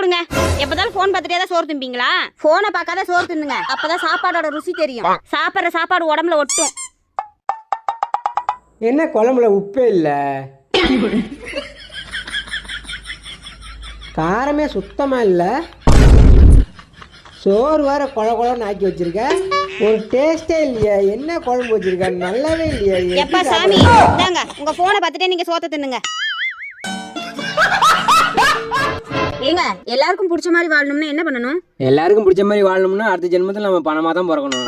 கொடுங்க. எப்போதாலும் ஃபோன் பார்த்துட்டே தான் சோறு திம்பீங்களா? ஃபோனை பார்க்காத சோறு தின்னுங்க. அப்பதான் சாப்பாடோட ருசி தெரியும். சாப்பிட்ற சாப்பாடு உடம்புல ஒட்டும். என்ன குழம்புல உப்பே இல்லை? காரமே சுத்தமாக இல்லை. சோறு வேற குழ குழன்னு ஆக்கி வச்சிருக்க. ஒரு டேஸ்டே இல்லையா. என்ன குழம்பு வச்சிருக்க? நல்லாவே இல்லையா. எப்பா சாமி? இந்தாங்க. உங்க ஃபோனை பார்த்துட்டே நீங்க சோத்த தின்னுங்க. ஏங்க எல்லாருக்கும் பிடிச்ச மாதிரி வாழணும்னா என்ன பண்ணணும்? எல்லாருக்கும் பிடிச்ச மாதிரி வாழணும்னா அடுத்த ஜென்மத்தில் நம்ம பணமாக தான் பிறக்கணும்.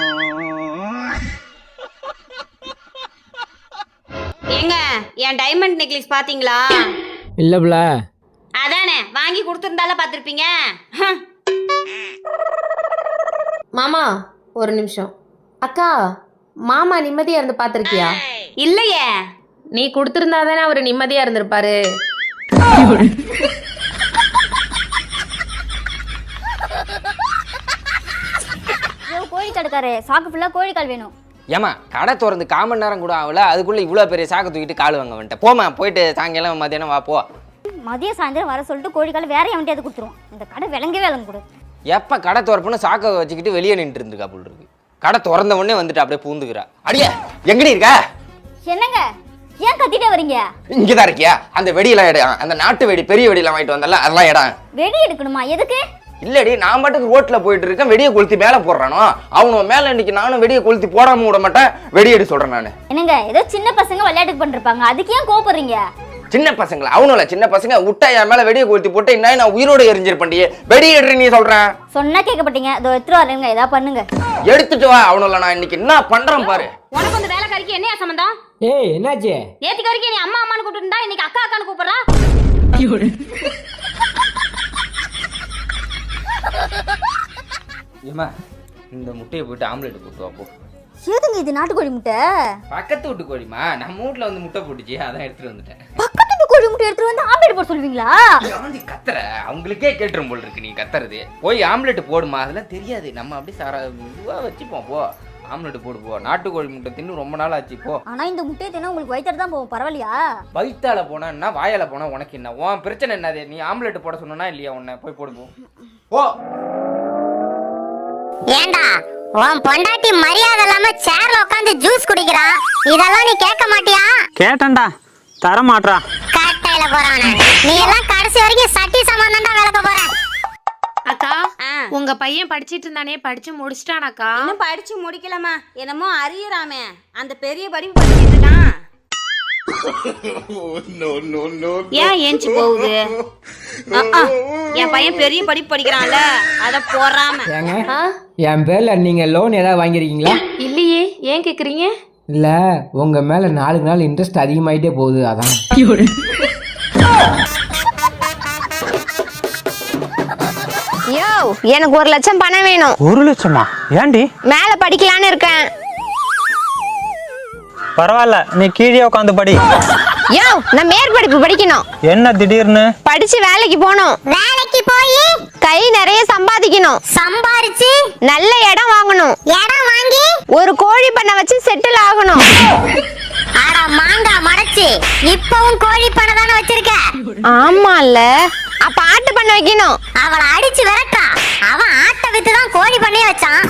ஏங்க என் டைமண்ட் நெக்லஸ் பாத்தீங்களா? இல்லைப்ல அதானே வாங்கி கொடுத்துருந்தால பார்த்துருப்பீங்க மாமா ஒரு நிமிஷம். அக்கா மாமா நிம்மதியா இருந்து பாத்திருக்கியா? இல்லையே. நீ கொடுத்திருந்தா தானே அவர் நிம்மதியா இருந்திருப்பாரு. கோழி கடைக்காரு சாக்கு ஃபுல்லாக கோழிக்கால் வேணும். ஏமா கடை திறந்து கால் மணி நேரம் கூட ஆகல. அதுக்குள்ள இவ்வளோ பெரிய சாக்கு தூக்கிட்டு கால் வாங்க வந்துட்டேன் போமா போயிட்டு சாயங்காலம் மத்தியானம் வா போ. மதியம் சாயந்தரம் வர சொல்லிட்டு கோழிக்கால் வேற எவன்ட்டையாவது கொடுத்துருவோம். இந்த கடை விளங்கவே விளங்க கொடு. எப்போ கடை திறப்புன்னு சாக்கை வச்சுக்கிட்டு வெளியே நின்று இருந்துக்கா போல் இருக்கு. கடை திறந்த உடனே வந்துட்டு அப்படியே பூந்துக்கிறா. அடியே எங்கடி இருக்க? என்னங்க? ஏன் கத்திட்டே வரீங்க? இங்கே தான் இருக்கியா? அந்த வெடியெல்லாம் இடம் அந்த நாட்டு வெடி பெரிய வெடியெல்லாம் வாங்கிட்டு வந்தல அதெல்லாம் இடம் வெடி எடுக்கணுமா? எதுக்கு? இல்லடி நான் பாட்டுக்கு ரோட்ல போயிட்டு இருக்கேன் வெடியை கொளுத்தி மேலே போடுறானோ? அவனும் மேலே இன்னைக்கு நானும் வெடியை கொளுத்தி போடாம விட மாட்டேன் வெடி எடு சொல்றேன் நான். என்னங்க ஏதோ சின்ன பசங்க விளையாட்டுக்கு பண்ணிருப்பாங்க அதுக்கு ஏன் கோபப்படுறீங்க சின்ன பசங்களா? அவனும் சின்ன பசங்க. விட்டா என் மேல வெடியை கொளுத்தி போட்டு என்ன நான் உயிரோட எரிஞ்சிருப்பேன்டியே வெடி எடுறி நீ சொல்றேன் சொன்னா கேட்கப்பட்டீங்க இதோ எடுத்துட்டு வரேங்க ஏதா பண்ணுங்க. எடுத்துட்டு வா அவனுல நான் இன்னைக்கு என்ன பண்றேன் பாரு. உனக்கு வந்து வேலைக்காரிக்கு என்னையா சம்மந்தம் ஏய் என்னாச்சு? நேத்துக்கு வரைக்கும் நீ அம்மா அம்மான்னு கூப்பிட்டு இருந்தா இன்னைக்கு அக்கா அக்கான்னு கூப்பிடுறா? ஏமா இந்த முட்டையை போட்டு ஆம்லெட் போட்டு வா போ. ஏதுங்க இது நாட்டுக்கோழி முட்டை? பக்கத்து வீட்டு கோழிமா நம்ம வீட்ல வந்து முட்டை போட்டுச்சு அதான் எடுத்துட்டு வந்துட்டேன். பக்கத்து கோழி முட்டை எடுத்துட்டு வந்து ஆம்பேட் போட சொல்லுவீங்களா? ஏன்டி கத்துற? அவங்களுக்கே கேட்டுரும் போல் இருக்கு நீ கத்துறது. போய் ஆம்லெட் போடுமா அதெல்லாம் தெரியாது. நம்ம அப்படியே சாரா இதுவா வச்சுப்போம் போ. ஆம்லெட் போடு போ. நாட்டுக்கோழி முட்டை தின்னு ரொம்ப நாள் ஆச்சு போ. ஆனா இந்த முட்டையை தின்னா உங்களுக்கு வயிற்று தான் போகும் பரவாயில்லையா? வயித்தால போனா என்ன வாயால போனா உனக்கு என்ன? உன் பிரச்சனை என்னது? நீ ஆம்லெட் போட சொன்னா இல்லையா உன்னை? போய் போடு போ. போ. ஏண்டா உன் பொண்டாட்டி மரியாதை இல்லாம சேர்ல உட்காந்து ஜூஸ் குடிக்கிறா? இதெல்லாம் நீ கேட்க மாட்டியா? கேட்டேன்டா. தர மாட்றா கட்டையில போறானே. நீ எல்லாம் கடைசி வரைக்கும் சட்டி சமானம் தான் விளக்க போற. உங்க பையன் படிச்சிட்டு இருந்தானே படிச்சு முடிச்சிட்டானாக்கா? இன்னும் படிச்சு முடிக்கலாமா என்னமோ அறியறாமே. அந்த பெரிய படிப்பு படிச்சிட்டு இருக்கான். ஏன் ஏஞ்சி போகுது. என் பையன் பெரிய படிப்பு படிக்கிறான்ல அத போறாம. ஏங்க என் பேரில் நீங்கள் லோன் ஏதாவது வாங்கியிருக்கீங்களா? இல்லையே ஏன் கேக்குறீங்க? இல்லை உங்கள் மேலே நாளுக்கு நாள் இன்ட்ரெஸ்ட் அதிகமாயிட்டே போகுது அதான். யோ எனக்கு ஒரு லட்சம் பணம் வேணும். ஒரு லட்சமா? ஏன்டி? மேல படிக்கலான்னு இருக்கேன். பரவாயில்ல நீ கீழே உட்காந்து படி. யோ நான் மேற்படிப்பு படிக்கணும். என்ன திடீர்னு? படிச்சு வேலைக்கு போகணும். வேலைக்கு போய்? கை நிறைய சம்பாதிக்கணும். சம்பாரிச்சு? நல்ல இடம் வாங்கணும். இடம் வாங்கி? ஒரு கோழி பண்ணை வச்சு செட்டில் ஆகணும். அட மாங்கா மடைச்சு இப்பவும் கோழி பண்ணை தானே வச்சிருக்க? ஆமால அப்ப ஆட்டு வைக்கணும். அவளை அடிச்சு விரட்டா அவன் ஆட்டை வித்து தான் கோழி பண்ணி வச்சான்.